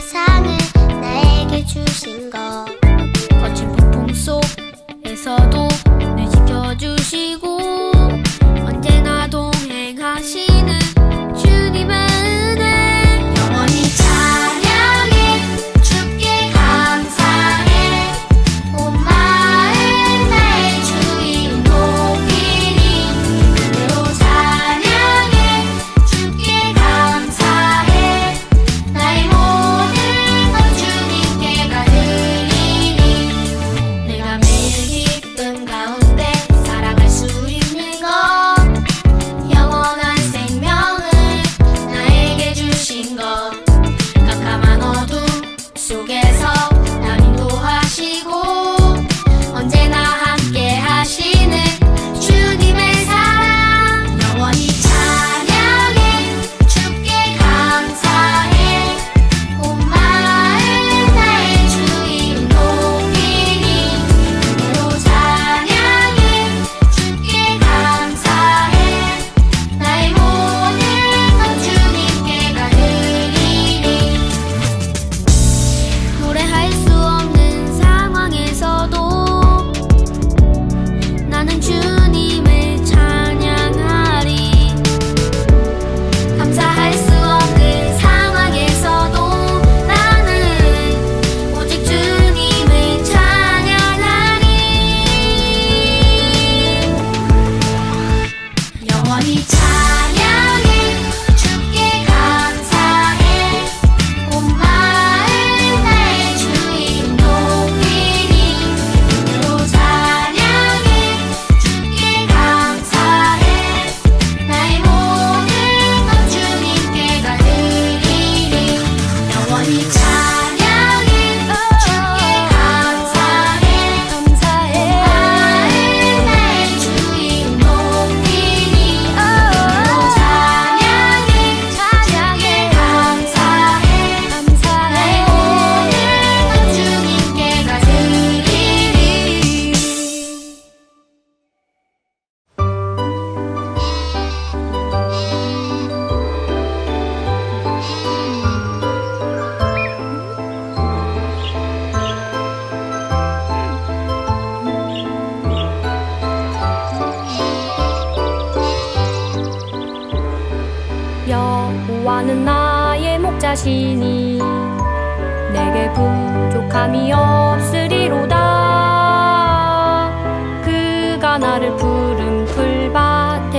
아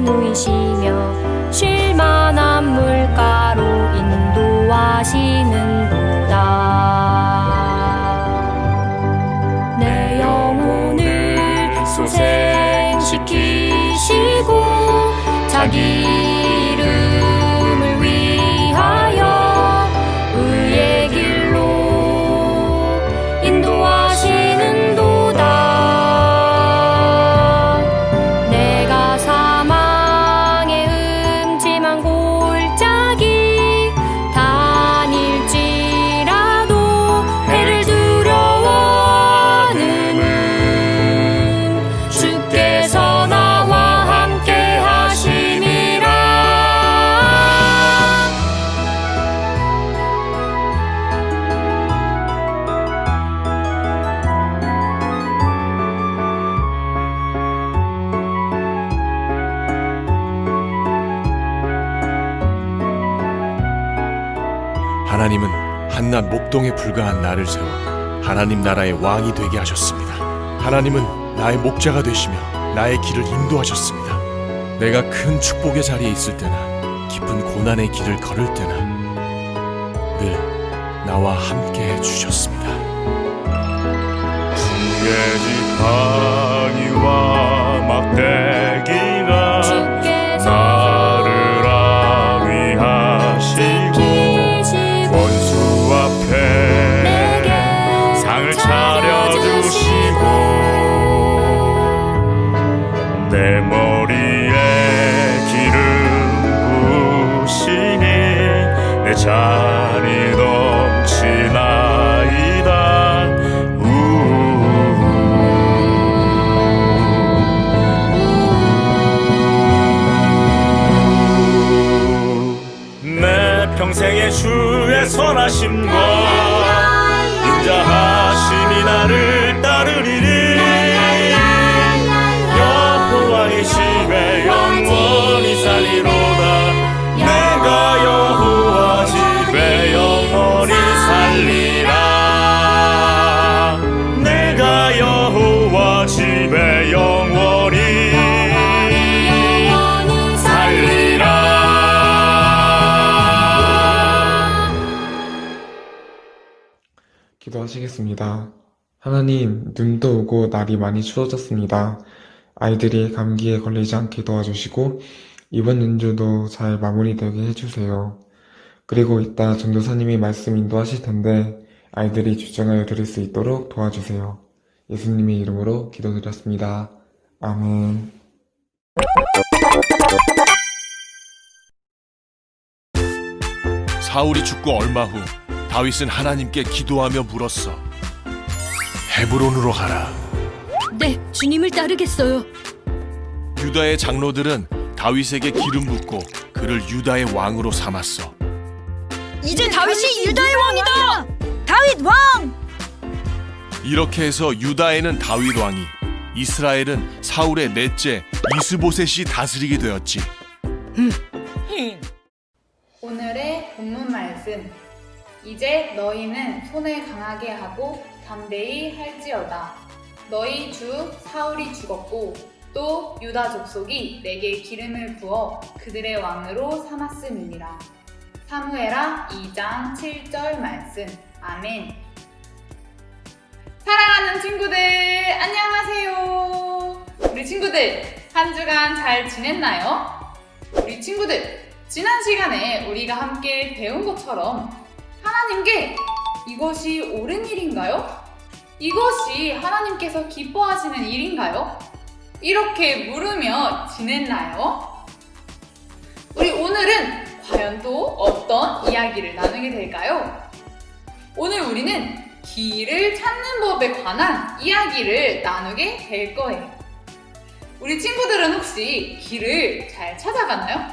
누이시며 쉴만한 물가로 인도하시는 목동에 불과한 나를 세워 하나님 나라의 왕이 되게 하셨습니다. 하나님은 나의 목자가 되시며 나의 길을 인도하셨습니다. 내가 큰 축복의 자리에 있을 때나 깊은 고난의 길을 걸을 때나 늘 나와 함께 해 주셨습니다. 주의 지팡이와 막대기 내 머리에 기름 부으시니 내 잔이 넘치나이다 우우 우우. 내 평생의 주의 선하심과 인자하심이 나를 기도하시겠습니다. 하나님, 눈도 오고 날이 많이 추워졌습니다. 아이들이 감기에 걸리지 않게 도와주시고, 이번 연주도 잘 마무리되게 해주세요. 그리고 이따 전도사님이 말씀 인도하실 텐데, 아이들이 집중하여 들을 수 있도록 도와주세요. 예수님의 이름으로 기도드렸습니다. 아멘. 사울이 죽고 얼마 후 다윗은 하나님께 기도하며 물었어. 헤브론으로 가라. 네 주님을 따르겠어요 유다의 장로들은 다윗에게 기름 붓고 그를 유다의 왕으로 삼았어. 이제 다윗이 유다의 왕이다 다윗 왕 이렇게 해서 유다에는 다윗 왕이, 이스라엘은 사울의 넷째 이스보셋이 다스리게 되었지. 오늘의 본문 말씀. 이제 너희는 손을 강하게 하고 담대히 할지어다. 너희 주 사울이 죽었고 또 유다 족속이 내게 기름을 부어 그들의 왕으로 삼았음이니라. 사무에라 2장 7절 말씀. 아멘. 사랑하는 친구들, 안녕하세요. 우리 친구들, 한 주간 잘 지냈나요? 우리 친구들, 지난 시간에 우리가 함께 배운 것처럼 하나님께 이것이 옳은 일인가요? 이것이 하나님께서 기뻐하시는 일인가요? 이렇게 물으며 지냈나요? 우리 오늘은 과연 또 어떤 이야기를 나누게 될까요? 오늘 우리는 길을 찾는 법에 관한 이야기를 나누게 될 거예요. 우리 친구들은 혹시 길을 잘 찾아가나요?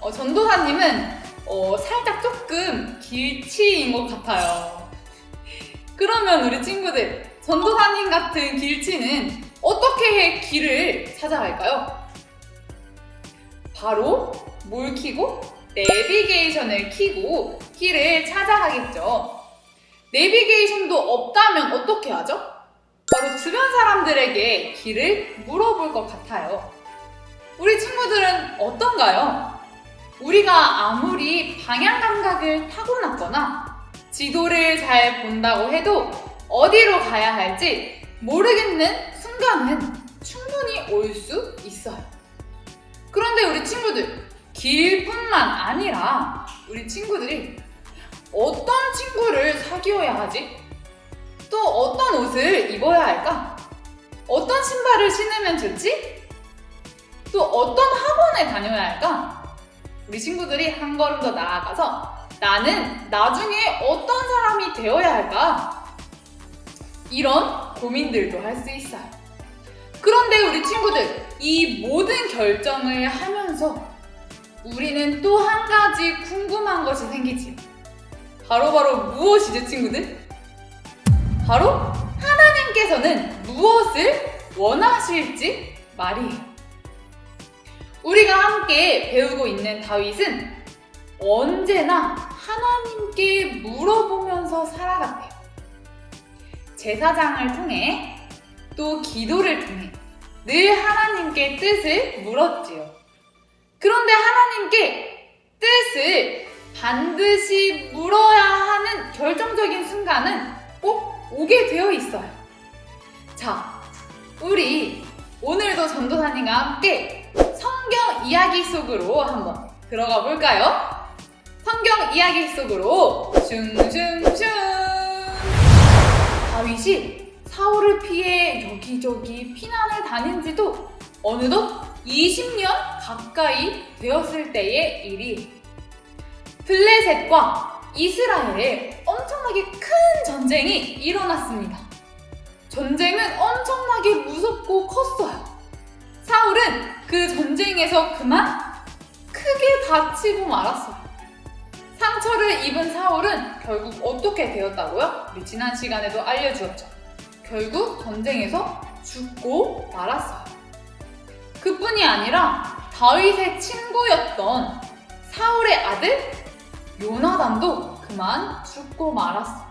어, 전도사님은 어, 살짝 조금 길치인 것 같아요. 그러면 우리 친구들, 전도사님 같은 길치는 어떻게 해 길을 찾아갈까요? 바로 뭘 키고? 내비게이션을 키고 길을 찾아가겠죠. 내비게이션도 없다면 어떻게 하죠? 바로 주변 사람들에게 길을 물어볼 것 같아요. 우리 친구들은 어떤가요? 우리가 아무리 방향 감각을 타고났거나 지도를 잘 본다고 해도 어디로 가야 할지 모르겠는 순간은 충분히 올 수 있어요. 그런데 우리 친구들, 길뿐만 아니라 우리 친구들이 어떤 친구를 사귀어야 하지? 또 어떤 옷을 입어야 할까? 어떤 신발을 신으면 좋지? 또 어떤 학원에 다녀야 할까? 우리 친구들이 한 걸음 더 나아가서 나는 나중에 어떤 사람이 되어야 할까? 이런 고민들도 할 수 있어요. 그런데 우리 친구들, 이 모든 결정을 하면서 우리는 또 한 가지 궁금한 것이 생기지. 바로 바로 무엇이죠, 친구들? 바로 하나님께서는 무엇을 원하실지 말이에요. 우리가 함께 배우고 있는 다윗은 언제나 하나님께 물어보면서 살아갔대요. 제사장을 통해 또 기도를 통해 늘 하나님께 뜻을 물었지요. 그런데 하나님께 뜻을 반드시 물어야 하는 결정적인 순간은 꼭 오게 되어 있어요. 자, 우리 오늘도 전도사님과 함께 성경 이야기 속으로 한번 들어가 볼까요? 성경 이야기 속으로 슝슝슝 다윗이 사울을 피해 여기저기 피난을 다닌 지도 어느덧 20년 가까이 되었을 때의 일이 블레셋과 이스라엘에 엄청나게 큰 전쟁이 일어났습니다. 전쟁은 엄청나게 무섭고 컸어요. 사울은 그 전쟁에서 그만 크게 다치고 말았어요. 상처를 입은 사울은 결국 어떻게 되었다고요? 우리 지난 시간에도 알려주었죠. 결국 전쟁에서 죽고 말았어요. 그뿐이 아니라 다윗의 친구였던 사울의 아들 요나단도 그만 죽고 말았어.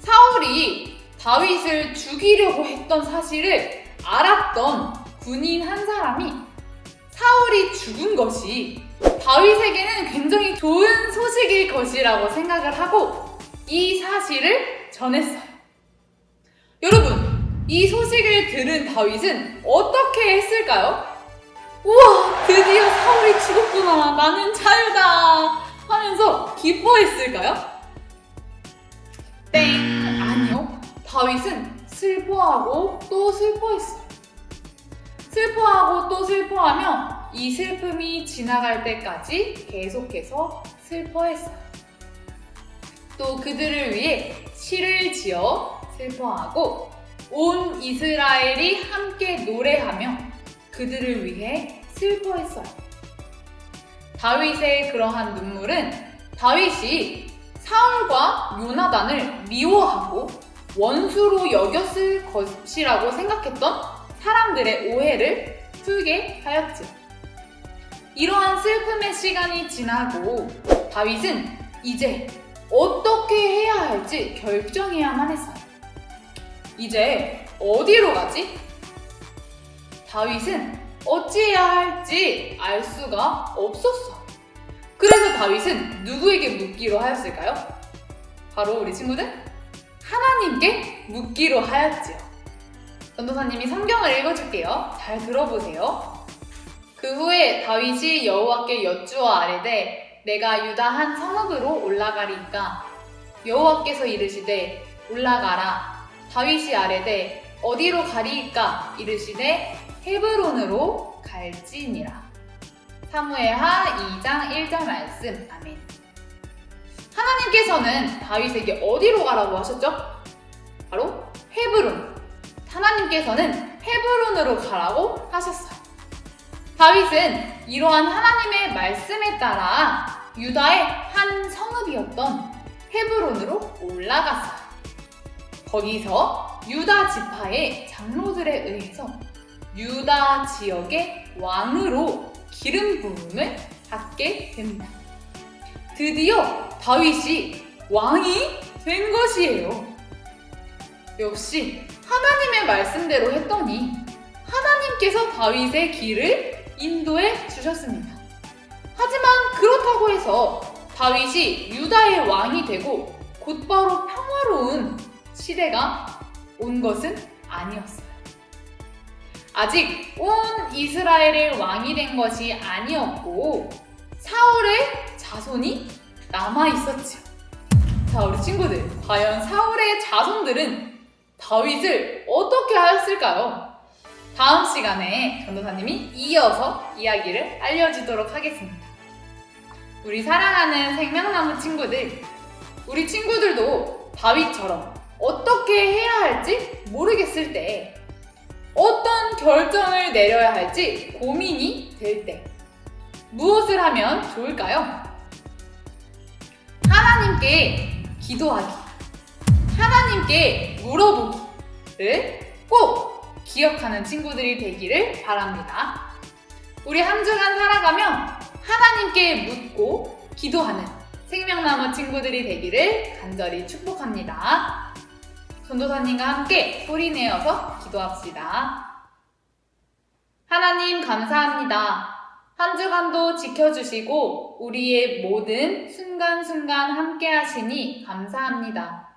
사울이 다윗을 죽이려고 했던 사실을 알았던 군인 한 사람이 사울이 죽은 것이 다윗에게는 굉장히 좋은 소식일 것이라고 생각을 하고 이 사실을 전했어요. 여러분, 이 소식을 들은 다윗은 어떻게 했을까요? 우와, 드디어 사울이 죽었구나. 나는 자유다. 하면서 기뻐했을까요? 땡! 아니요. 다윗은 슬퍼하고 또 슬퍼했어요. 슬퍼하고 또 슬퍼하며 이 슬픔이 지나갈 때까지 계속해서 슬퍼했어요. 또 그들을 위해 시를 지어 슬퍼하고 온 이스라엘이 함께 노래하며 그들을 위해 슬퍼했어요. 다윗의 그러한 눈물은 다윗이 사울과 요나단을 미워하고 원수로 여겼을 것이라고 생각했던 사람들의 오해를 풀게 하였죠. 이러한 슬픔의 시간이 지나고 다윗은 이제 어떻게 해야 할지 결정해야만 했어요. 이제 어디로 가지? 다윗은 어찌해야 할지 알 수가 없었어. 그래서 다윗은 누구에게 묻기로 하였을까요? 바로 우리 친구들 하나님께 묻기로 하였지요. 전도사님이 성경을 읽어줄게요. 잘 들어보세요. 그 후에 다윗이 여호와께 여쭈어 아뢰되 내가 유다 한 성읍으로 올라가리까 여호와께서 이르시되 올라가라 다윗이 아뢰되 어디로 가리이까 이르시되 헤브론으로 갈지니라 사무엘하 2장 1절 말씀 아멘 하나님께서는 다윗에게 어디로 가라고 하셨죠? 바로 헤브론 하나님께서는 헤브론으로 가라고 하셨어요 다윗은 이러한 하나님의 말씀에 따라 유다의 한 성읍이었던 헤브론으로 올라갔어요. 거기서 유다 지파의 장로들에 의해서 유다 지역의 왕으로 기름 부음을 받게 됩니다. 드디어 다윗이 왕이 된 것이에요. 역시 하나님의 말씀대로 했더니 하나님께서 다윗의 길을 인도해 주셨습니다. 하지만 그렇다고 해서 다윗이 유다의 왕이 되고 곧바로 평화로운 시대가 온 것은 아니었어요. 아직 온 이스라엘의 왕이 된 것이 아니었고 사울의 자손이 남아 있었지요. 자, 우리 친구들, 과연 사울의 자손들은 다윗을 어떻게 하였을까요? 다음 시간에 전도사님이 이어서 이야기를 알려주도록 하겠습니다. 우리 사랑하는 생명나무 친구들, 우리 친구들도 다윗처럼 어떻게 해야 할지 모르겠을 때, 어떤 결정을 내려야 할지 고민이 될 때, 무엇을 하면 좋을까요? 하나님께 기도하기, 하나님께 물어보기를 꼭 기억하는 친구들이 되기를 바랍니다. 우리 한 주간 살아가며 하나님께 묻고 기도하는 생명나무 친구들이 되기를 간절히 축복합니다. 전도사님과 함께 소리내어서 기도합시다. 하나님 감사합니다. 한 주간도 지켜주시고 우리의 모든 순간순간 함께 하시니 감사합니다.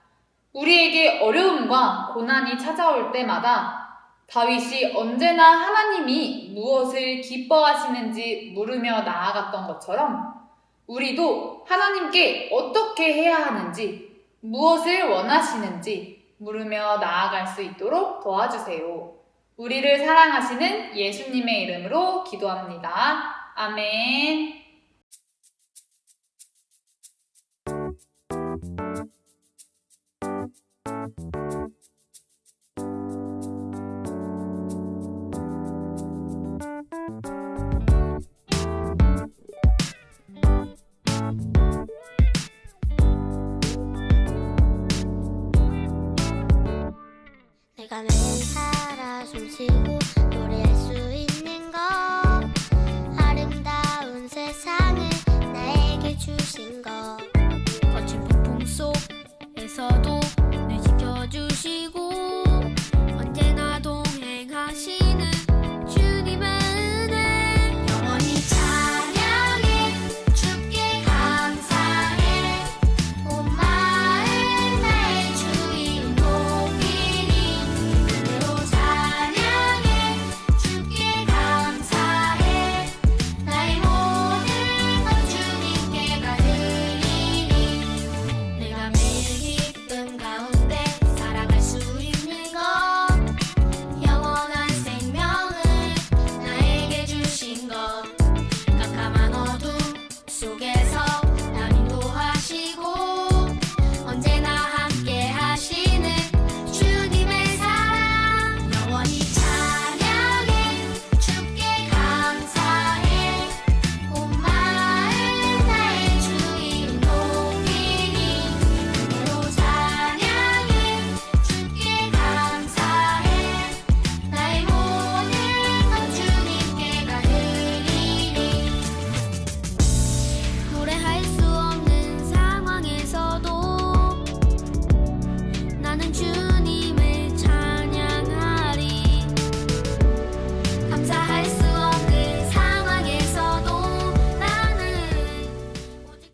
우리에게 어려움과 고난이 찾아올 때마다 다윗이 언제나 하나님이 무엇을 기뻐하시는지 물으며 나아갔던 것처럼 우리도 하나님께 어떻게 해야 하는지 무엇을 원하시는지 물으며 나아갈 수 있도록 도와주세요. 우리를 사랑하시는 예수님의 이름으로 기도합니다. 아멘. 내